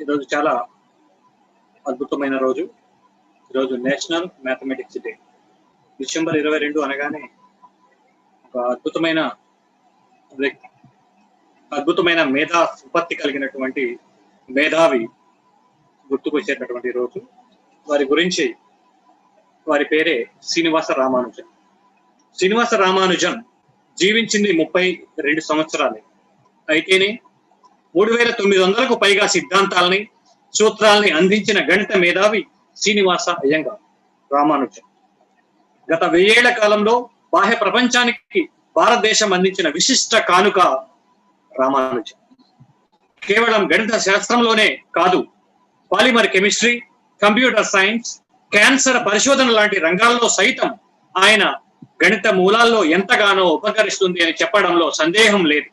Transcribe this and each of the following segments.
ఈరోజు చాలా అద్భుతమైన రోజు. ఈరోజు నేషనల్ మ్యాథమెటిక్స్ డే. డిసెంబర్ ఇరవై రెండు అనగానే ఒక అద్భుతమైన వ్యక్తి అద్భుతమైన మేధా సంపత్తి కలిగినటువంటి మేధావి గుర్తుకొచ్చేటటువంటి రోజు. వారి గురించి వారి పేరే శ్రీనివాస రామానుజన్. శ్రీనివాస రామానుజన్ జీవించింది ముప్పై రెండు సంవత్సరాలే. అయితేనే మూడు వేల తొమ్మిది వందలకు పైగా సిద్ధాంతాలని సూత్రాలని అందించిన గణిత మేధావి శ్రీనివాస అయ్యంగా రామానుజన్ గత వెయ్యేళ్ళ కాలంలో బాహ్య ప్రపంచానికి భారతదేశం అందించిన విశిష్ట కానుక రామానుజన్ కేవలం గణిత శాస్త్రంలోనే కాదు polymer chemistry computer science cancer పరిశోధన లాంటి రంగాల్లో సైతం ఆయన గణిత మూలాల్లో ఎంతగానో ఉపకరిస్తుంది అని చెప్పడంలో సందేహం లేదు.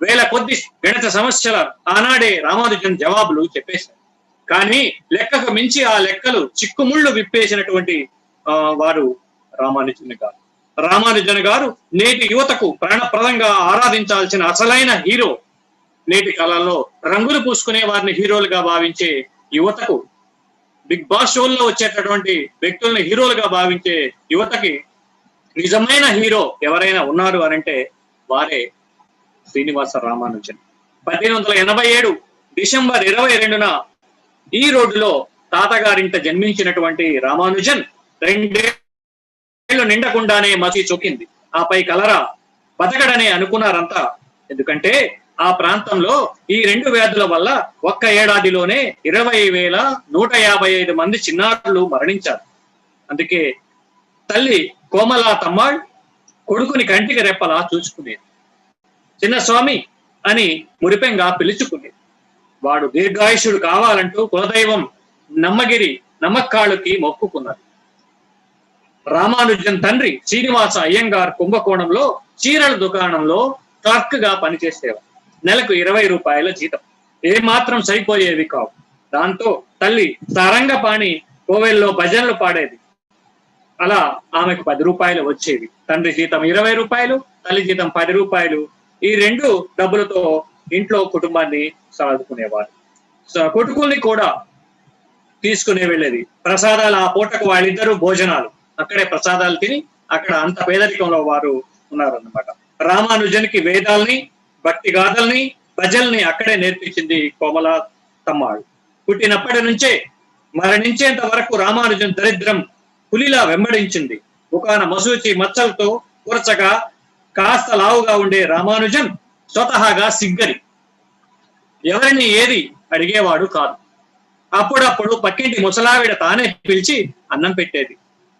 వేల కొద్ది గణిత సమస్యల ఆనాడే రామానుజన్ జవాబులు చెప్పేశారు. కానీ లెక్కకు మించి ఆ లెక్కలు చిక్కుముళ్ళు విప్పేసినటువంటి వారు రామానుజన్ గారు. రామానుజన్ గారు నేటి యువతకు ప్రాణప్రదంగా ఆరాధించాల్సిన అసలైన హీరో. నేటి కాలంలో రంగులు పూసుకునే వారిని హీరోలుగా భావించే యువతకు బిగ్ బాస్ షోల్లో వచ్చేటటువంటి వ్యక్తుల్ని హీరోలుగా భావించే యువతకి నిజమైన హీరో ఎవరైనా ఉన్నారు అనంటే వారే శ్రీనివాస రామానుజన్. పద్దెనిమిది వందల ఎనభై ఏడు డిసెంబర్ ఇరవై రెండున ఈ రోడ్డులో తాతగారింట జన్మించినటువంటి రామానుజన్ రెండేళ్ళు నిండకుండానే మసి చొక్కింది. ఆపై కలరా బతకడనే అనుకున్నారంతా ఎందుకంటే ఆ ప్రాంతంలో ఈ రెండు వ్యాధుల వల్ల ఒక్క ఏడాదిలోనే ఇరవై వేల నూట యాభై ఐదు మంది చిన్నారులు మరణించారు. అందుకే తల్లి కోమలా తమ్మాళ్ కొడుకుని కంటికి రెప్పలా చూసుకునేది. చిన్న స్వామి అని మురిపెంగా పిలుచుకుంది. వాడు దీర్ఘాయుషుడు కావాలంటూ కులదైవం నమ్మగిరి నమ్మక్కాళ్ళకి మొక్కుకున్నారు రామానుజన్ తండ్రి శ్రీనివాస అయ్యంగార్ కుంభకోణంలో చీరల దుకాణంలో క్లర్క్గా పనిచేసేవారు నెలకు ఇరవై రూపాయల జీతం. ఏ మాత్రం సరిపోయేవి కావు. దాంతో తల్లి సారంగపాణి కోవెల్లో భజనలు పాడేది. అలా ఆమెకు పది రూపాయలు వచ్చేవి. తండ్రి జీతం ఇరవై రూపాయలు తల్లి జీతం పది రూపాయలు ఈ రెండు డబ్బులతో ఇంట్లో కుటుంబాన్ని సాదుకునేవారు. కొట్టుకుల్ని కూడా తీసుకునే వెళ్ళేది. ప్రసాదాలు ఆ పూటకు వాళ్ళిద్దరూ భోజనాలు. అక్కడే ప్రసాదాలు తిని అక్కడ అంత పేదరికంలో వారు ఉన్నారన్నమాట. రామానుజన్కి వేదాల్ని భక్తి గాథల్ని భజల్ని అక్కడే నేర్పించింది కోమల తమ్మాడు. పుట్టినప్పటి నుంచే మరణించేంత వరకు రామానుజన్ దరిద్రం పులిలా వెంబడించింది. ఒకన మసూచి మచ్చలతో కురచగా కాస్త లావుగా ఉండే రామానుజన్ స్వతహాగా సిగ్గరి ఎవరిని ఏది అడిగేవాడు కాదు. అప్పుడప్పుడు పక్కింటి ముసలావిడ తానే పిలిచి అన్నం పెట్టేది.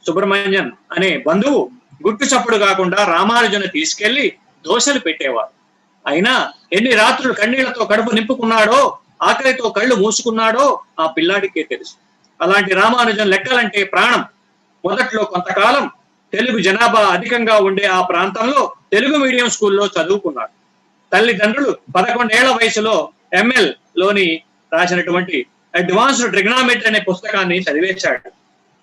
సుబ్రహ్మణ్యన్ అనే బంధువు గుట్టు చప్పుడు కాకుండా రామానుజను తీసుకెళ్ళి దోశలు పెట్టేవారు అయినా ఎన్ని రాత్రులు కన్నీళ్ళతో కడుపు నింపుకున్నాడో ఆకలితో కళ్ళు మూసుకున్నాడో ఆ పిల్లాడికే తెలుసు. అలాంటి రామానుజన్ లెక్కలంటే ప్రాణం. మొదట్లో కొంతకాలం తెలుగు జనాభా అధికంగా ఉండే ఆ ప్రాంతంలో తెలుగు మీడియం స్కూల్లో చదువుకున్నాడు. తల్లిదండ్రులు పదకొండేళ్ళ వయసులో ఎంఎల్లోని రాసినటువంటి అడ్వాన్స్డ్ ట్రిగ్నామెట్రీ అనే పుస్తకాన్ని చదివేశాడు.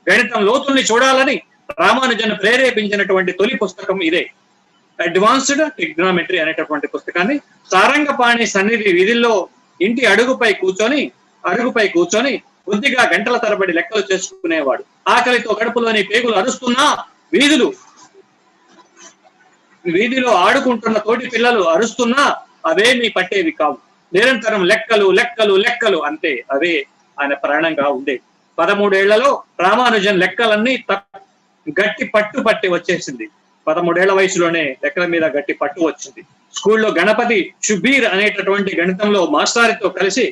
గణితం లోతుల్ని చూడాలని రామానుజన్ ప్రేరేపించినటువంటి తొలి పుస్తకం ఇదే. అడ్వాన్స్డ్ ట్రిగ్నామెట్రీ అనేటటువంటి పుస్తకాన్ని సారంగపాణి సన్నిధి వీధుల్లో ఇంటి అడుగుపై కూర్చొని అడుగుపై కూర్చొని కొద్దిగా గంటల తరబడి లెక్కలు చేసుకునేవాడు. ఆకలితో కడుపులోని పేగులు అరుస్తున్నా వీధులు. వీధిలో ఆడుకుంటున్న తోటి పిల్లలు అరుస్తున్నా అవేమీ పట్టేవి కావు. నిరంతరం లెక్కలు లెక్కలు లెక్కలు అంతే అవే ఆయన ప్రాణంగా ఉండే. పదమూడేళ్ళలో రామానుజన్ లెక్కలన్నీ గట్టి పట్టు పట్టి వచ్చేసింది. పదమూడేళ్ళ వయసులోనే లెక్కల మీద గట్టి పట్టు వచ్చింది. స్కూల్లో గణపతి షుబీర్ అనేటటువంటి గణితంలో మాస్టారితో కలిసి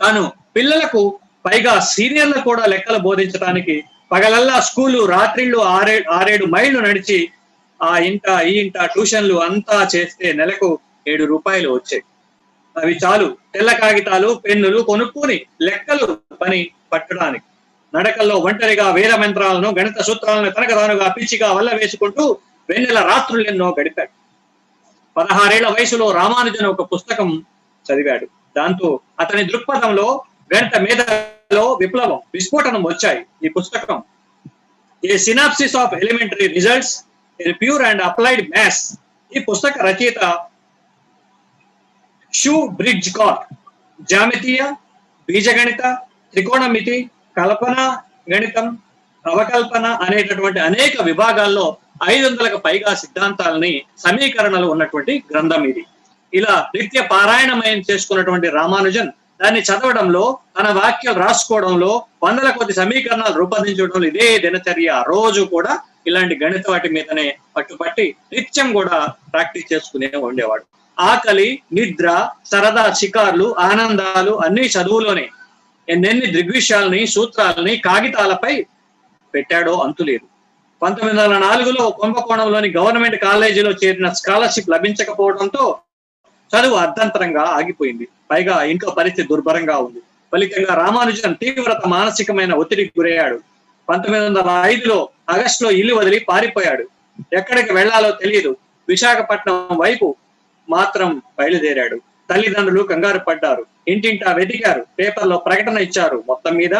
తాను పిల్లలకు పైగా సీనియర్లకు కూడా లెక్కలు బోధించడానికి పగలల్లా స్కూలు రాత్రిళ్ళు ఆరే ఆరేడు మైళ్ళు నడిచి ఆ ఇంట ఈ ఇంట ట్యూషన్లు అంతా చేస్తే నెలకు ఏడు రూపాయలు వచ్చాయి. అవి చాలు. తెల్ల కాగితాలు పెన్నులు కొనుక్కుని లెక్కలు పని పట్టడానికి. నడకల్లో ఒంటరిగా వేద మంత్రాలను గణిత సూత్రాలను తనకదానుగా పిచ్చిగా వల్ల వేసుకుంటూ వెన్నెల రాత్రులెన్నో గడిపాడు. పదహారేళ్ళ వయసులో రామానుజన్ ఒక పుస్తకం చదివాడు. దాంతో అతని దృక్పథంలో గణిత లో విప్లవం విస్ఫోటనం వచ్చాయి ఈ పుస్తకం. A synopsis of elementary results in pure and applied maths ఈ పుస్తక రచయిత షూ బ్రిడ్జ్ కాట్ జామితీయ బీజగణిత త్రికోణమితి కల్పన గణితం అవకల్పన అనేటటువంటి అనేక విభాగాల్లో ఐదు వందలకు పైగా సిద్ధాంతాలని సమీకరణలు ఉన్నటువంటి గ్రంథం ఇది. ఇలా నిత్య పారాయణమయం చేసుకున్నటువంటి రామానుజన్ దాన్ని చదవడంలో తన వాక్యాలు రాసుకోవడంలో వందల కొద్ది సమీకరణాలు రూపొందించడంలో ఇదే దినచర్య. రోజు కూడా ఇలాంటి గణిత వాటి మీదనే పట్టుపట్టి నిత్యం కూడా ప్రాక్టీస్ చేసుకునే ఉండేవాడు. ఆకలి నిద్ర సరదా షికార్లు ఆనందాలు అన్ని చదువులోనే. ఎన్నెన్ని దృగ్విషయాల్ని సూత్రాలని కాగితాలపై పెట్టాడో అంతులేదు. పంతొమ్మిది వందల నాలుగులో కుంభకోణంలోని గవర్నమెంట్ కాలేజీలో చేరిన స్కాలర్షిప్ లభించకపోవడంతో చదువు అర్ధంతరంగా ఆగిపోయింది. పైగా ఇంట్లో పరిస్థితి దుర్భరంగా ఉంది. ఫలితంగా రామానుజన్ తీవ్రత మానసికమైన ఒత్తిడికి గురయ్యాడు. పంతొమ్మిది వందల ఐదులో ఆగస్టులో ఇల్లు వదిలి పారిపోయాడు. ఎక్కడికి వెళ్ళాలో తెలియదు. విశాఖపట్నం వైపు మాత్రం బయలుదేరాడు. తల్లిదండ్రులు కంగారు పడ్డారు. ఇంటింటా వెతికారు. పేపర్లో ప్రకటన ఇచ్చారు. మొత్తం మీద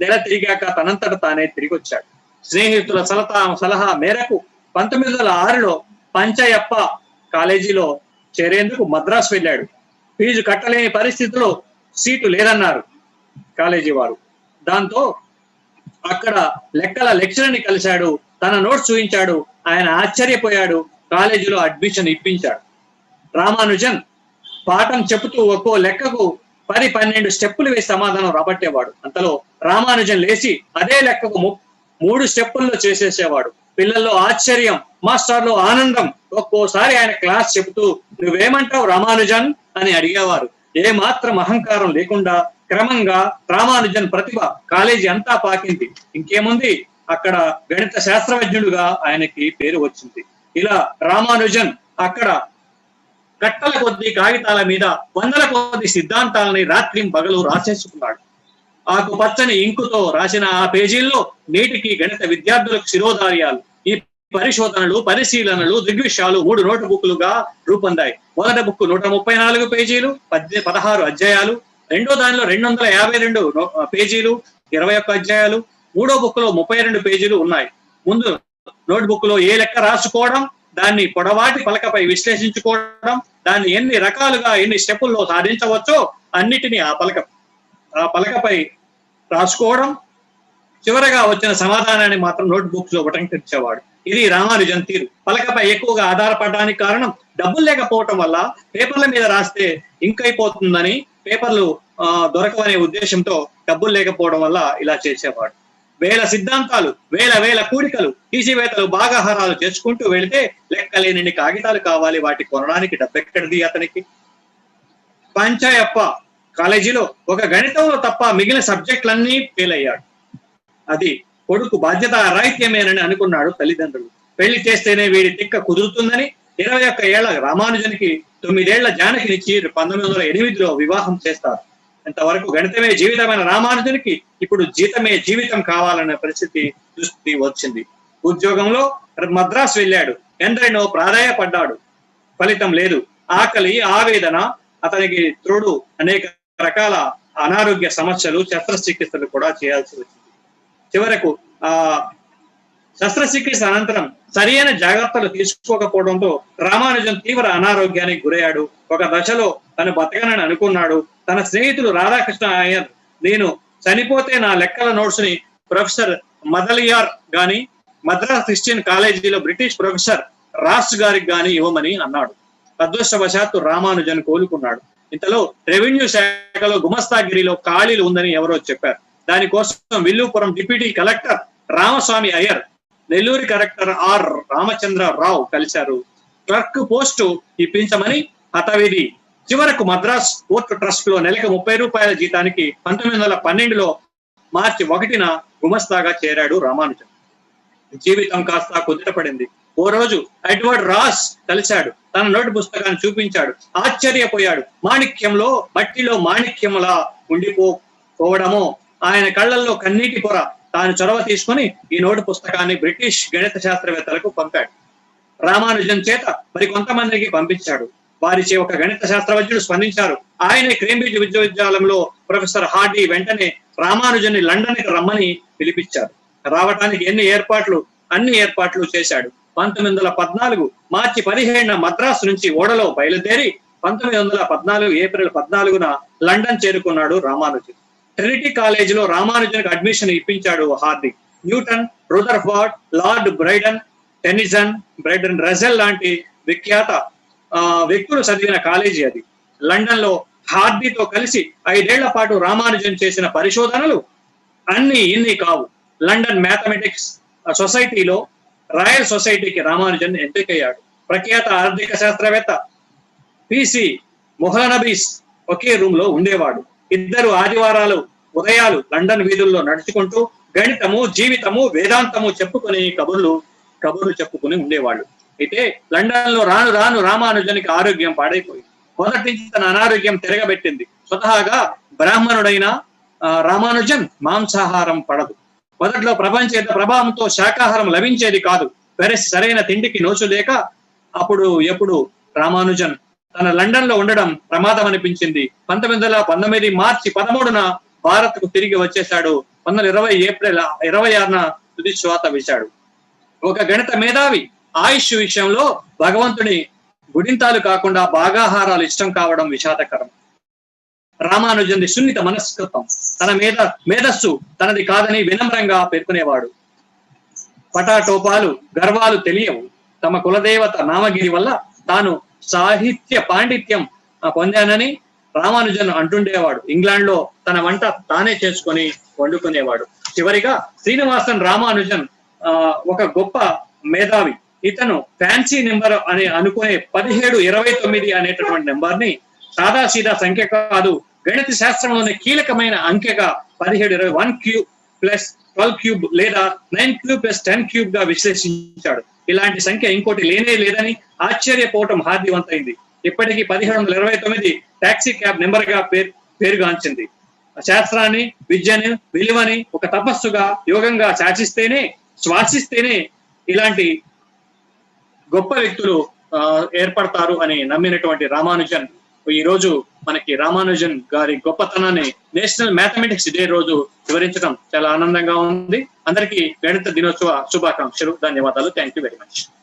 నెల తిరిగాక తనంతట తానే తిరిగి వచ్చాడు స్నేహితుల సలహా సలహా మేరకు పంతొమ్మిది వందల ఆరులో పంచయప్ప కాలేజీలో చేరేందుకు మద్రాసు వెళ్ళాడు. ఫీజు కట్టలేని పరిస్థితిలో సీటు లేదన్నారు కాలేజీ వారు. దాంతో అక్కడ లెక్కల లెక్చరర్ని కలిశాడు. తన నోట్స్ చూపించాడు ఆయన ఆశ్చర్యపోయాడు. కాలేజీలో అడ్మిషన్ ఇప్పించాడు. రామానుజన్ పాఠం చెబుతూ ఒక్కో లెక్కకు పది పన్నెండు స్టెప్పులు వేసి సమాధానం రాబట్టేవాడు. అంతలో రామానుజన్ లేచి అదే లెక్కకు ము- మూడు స్టెప్పుల్లో చేసేసేవాడు. పిల్లల్లో ఆశ్చర్యం మాస్టర్లో ఆనందం. ఒక్కోసారి ఆయన క్లాస్ చెబుతూ నువ్వేమంటావు రామానుజన్? అని అడిగేవారు. ఏ మాత్రం అహంకారం లేకుండా క్రమంగా రామానుజన్ ప్రతిభ కాలేజీ అంతా పాకింది. ఇంకేముంది? అక్కడ గణిత శాస్త్రజ్ఞుడుగా ఆయనకి పేరు వచ్చింది. ఇలా రామానుజన్ అక్కడ కట్టల కొద్ది కాగితాల మీద వందల కొద్ది సిద్ధాంతాలని రాత్రి పగలు రాసేసుకున్నాడు. ఆకుపచ్చని ఇంకుతో రాసిన ఆ పేజీల్లో నేటికి గణిత విద్యార్థులకు శిరోధార్యాలు. ఈ పరిశోధనలు పరిశీలనలు దృగ్విషయాలు మూడు నోటు బుక్లుగా రూపొందాయి. మొదటి బుక్ నూట ముప్పై నాలుగు పేజీలు పద్దె పదహారు అధ్యాయాలు రెండో దానిలో రెండు వందల యాభై రెండు పేజీలు ఇరవై ఒక్క అధ్యాయాలు మూడో బుక్లో ముప్పై రెండు పేజీలు ఉన్నాయి. ముందు నోట్ బుక్లో ఏ లెక్క రాసుకోవడం దాన్ని పొడవాటి పలకపై విశ్లేషించుకోవడం దాన్ని ఎన్ని రకాలుగా ఎన్ని స్టెప్పుల్లో సాధించవచ్చో అన్నిటినీ ఆ పలక పలకపై రాసుకోవడం చివరగా వచ్చిన సమాధానాన్ని మాత్రం నోట్ బుక్స్లో ఉటంకించేవాడు ఇది రామానుజన్ తీరు. పలకపై ఎక్కువగా ఆధారపడడానికి కారణం డబ్బులు లేకపోవటం వల్ల పేపర్ల మీద రాస్తే ఇంక్ అయిపోతుందని పేపర్లు దొరకవనే ఉద్దేశంతో డబ్బులు లేకపోవడం వల్ల ఇలా చేసేవాడు. వేల సిద్ధాంతాలు వేల వేల కూడికలు తీసివేతలు భాగాహారాలు చేసుకుంటూ వెళితే లెక్కలేని కాగితాలు కావాలి వాటి కొనడానికి డబ్బెక్కడిది అతనికి? పంచాయప్ప కాలేజీలో ఒక గణితంలో తప్ప మిగిలిన సబ్జెక్టులన్నీ ఫెయిల్ అయ్యాడు. అది కొడుకు బాధ్యత రాహిత్యమేనని అనుకున్నాడు తల్లిదండ్రులు. పెళ్ళి చేస్తేనే వీడి తిక్క కుదురుతుందని ఇరవై ఒక్క ఏళ్ళ రామానుజనికి తొమ్మిదేళ్ళ జానకినిచ్చి పంతొమ్మిది వందల ఎనిమిదిలో వివాహం చేస్తారు. ఇంతవరకు గణితమే జీవితమైన రామానుజునికి ఇప్పుడు జీతమే జీవితం కావాలనే పరిస్థితి దృష్టి వచ్చింది. ఉద్యోగంలో మద్రాసు వెళ్ళాడు. ఎందరినో ప్రాధాయపడ్డాడు. ఫలితం లేదు. ఆకలి ఆవేదన అతనికి తోడు అనేక రకాల అనారోగ్య సమస్యలు శస్త్రచికిత్సలు కూడా చేయాల్సి వచ్చింది. చివరకు ఆ శస్త్రచికిత్స అనంతరం సరైన జాగ్రత్తలు తీసుకోకపోవడంతో రామానుజన్ తీవ్ర అనారోగ్యానికి గురయ్యాడు. ఒక దశలో తను బతకనని అనుకున్నాడు. తన స్నేహితుడు రాధాకృష్ణ అయ్యర్ నేను చనిపోతే నా లెక్కల నోట్స్ని ప్రొఫెసర్ మదలియార్ గాని మద్రాస్ క్రిస్టియన్ కాలేజీలో బ్రిటిష్ ప్రొఫెసర్ రాస్ గారికి గాని ఇవ్వమని అన్నాడు. అదృష్టవశాత్తు రామానుజన్ కోలుకున్నాడు. ఇంతలో రెవెన్యూ శాఖలో గుమస్తాగిరిలో ఖాళీలు ఉందని ఎవరో చెప్పారు. దానికోసం Villupuram deputy collector Ramaswamy Iyer Nellore collector R Ramachandra Rao కలిశారు. క్లర్క్ పోస్టు ఇప్పించమని హతవిధి. చివరకు మద్రాస్ పోర్ట్ ట్రస్ట్లో నెలకు ముప్పై రూపాయల జీతానికి పంతొమ్మిది వందల పన్నెండులో మార్చి ఒకటిన గుమస్తాగా చేరాడు రామానుజన్. జీవితం కాస్త కుదిరపడింది ఓ రోజు ఎడ్వర్డ్ రాస్ కలిశాడు తన నోటు పుస్తకాన్ని చూపించాడు. ఆశ్చర్యపోయాడు. మాణిక్యంలో మట్టిలో మాణిక్యములా ఉండిపోవడమో ఆయన కళ్ళల్లో కన్నీటి పొర. తాను చొరవ తీసుకుని ఈ నోటు పుస్తకాన్ని బ్రిటిష్ గణిత శాస్త్రవేత్తలకు పంపాడు. రామానుజన్ చేత మరి కొంతమందికి పంపించాడు. వారిచే ఒక గణిత శాస్త్రజ్ఞుడు స్పందించారు. ఆయనే క్రేంబ్రిడ్జ్ విశ్వవిద్యాలయంలో ప్రొఫెసర్ హార్డీ వెంటనే రామానుజన్ని లండన్కి రమ్మని పిలిపించారు రావటానికి ఎన్ని ఏర్పాట్లు అన్ని ఏర్పాట్లు చేశాడు. పంతొమ్మిది వందల పద్నాలుగు మార్చి పదిహేడున మద్రాసు నుంచి ఓడలో బయలుదేరి పంతొమ్మిది వందల పద్నాలుగు ఏప్రిల్ పద్నాలుగున లండన్ చేరుకున్నాడు రామానుజన్. ట్రినిటీ కాలేజీలో రామానుజన్కి అడ్మిషన్ ఇప్పించాడు హార్దిక్. న్యూటన్ రుదర్ఫార్డ్ లార్డ్ బ్రైడన్ టెనిజన్ బ్రైడన్ రజెల్ లాంటి విఖ్యాత వ్యక్తులు చదివిన కాలేజీ అది. లండన్లో హార్దీతో కలిసి ఐదేళ్ళ పాటు రామానుజన్ చేసిన పరిశోధనలు అన్ని ఇన్ని కావు. లండన్ మ్యాథమెటిక్స్ సొసైటీలో రాయల్ సొసైటీకి రామానుజన్ ఎంపికయ్యాడు. ప్రఖ్యాత ఆర్థిక శాస్త్రవేత్త పిసి మొహలనబీస్ ఒకే రూమ్లో ఉండేవాడు. ఇద్దరు ఆదివారాలు ఉదయాలు లండన్ వీధుల్లో నడుచుకుంటూ గణితము జీవితము వేదాంతము చెప్పుకుని కబుర్లు కబుర్లు చెప్పుకుని ఉండేవాళ్ళు. అయితే లండన్లో రాను రాను రామానుజనికి ఆరోగ్యం పాడైపోయింది. మొదటి నుంచి తన అనారోగ్యం తిరగబెట్టింది. స్వతహాగా బ్రాహ్మణుడైన రామానుజన్ మాంసాహారం పడదు. మొదట్లో ప్రపంచ ప్రభావంతో శాకాహారం లభించేది కాదు. వేరే సరైన తిండికి నోచు లేక అప్పుడు ఎప్పుడు రామానుజన్ తన లండన్లో ఉండడం ప్రమాదం అనిపించింది పంతొమ్మిది వందల పంతొమ్మిది మార్చి పదమూడున భారత్కు తిరిగి వచ్చేశాడు. పంతొమ్మిది ఇరవై ఏప్రిల్ ఇరవై ఆరున తుది శ్వాత వేశాడు. ఒక గణిత మేధావి ఆయుష్ విషయంలో భగవంతుని గుడింతాలు కాకుండా భాగాహారాలు ఇష్టం కావడం విషాదకరం. రామానుజంది సున్నిత మనస్తత్వం తన మేధ మేధస్సు తనది కాదని వినమ్రంగా పేర్కొనేవాడు. పటాటోపాలు గర్వాలు తెలియవు. తమ కులదేవత నామగిరి వల్ల తాను సాహిత్య పాండిత్యం పొందానని రామానుజన్ అంటుండేవాడు. ఇంగ్లాండ్లో తన వంట తానే చేసుకొని వండుకునేవాడు. చివరిగా శ్రీనివాసన్ రామానుజన్ ఆ, ఒక గొప్ప మేధావి. ఇతను ఫ్యాన్సీ నెంబర్ అని అనుకునే పదిహేడు ఇరవై తొమ్మిది అనేటటువంటి నెంబర్ని సాదా సీదా సంఖ్య కాదు గణిత శాస్త్రంలోని కీలకమైన అంకెగా పదిహేడు ఇరవై one cube plus twelve cube లేదా నైన్ క్యూబ్ ప్లస్ టెన్ క్యూబ్గా విశ్లేషించాడు. ఇలాంటి సంఖ్య ఇంకోటి లేనే లేదని ఆశ్చర్యపోవటం హార్దివంతైంది ఇప్పటికీ పదిహేడు వందల ఇరవై తొమ్మిది టాక్సీ క్యాబ్ నెంబర్గా పేరు పేరుగాంచింది. శాస్త్రాన్ని విద్యని విలువని ఒక తపస్సుగా యోగంగా శాసిస్తేనే శ్వాసిస్తేనే ఇలాంటి గొప్ప వ్యక్తులు ఏర్పడతారు అని నమ్మినటువంటి రామానుజన్ ఈ రోజు మనకి రామానుజన్ గారి గొప్పతనాన్ని నేషనల్ మ్యాథమెటిక్స్ డే రోజు వివరించడం చాలా ఆనందంగా ఉంది. అందరికీ గణిత దినోత్సవ శుభాకాంక్షలు ధన్యవాదాలు. Thank you very much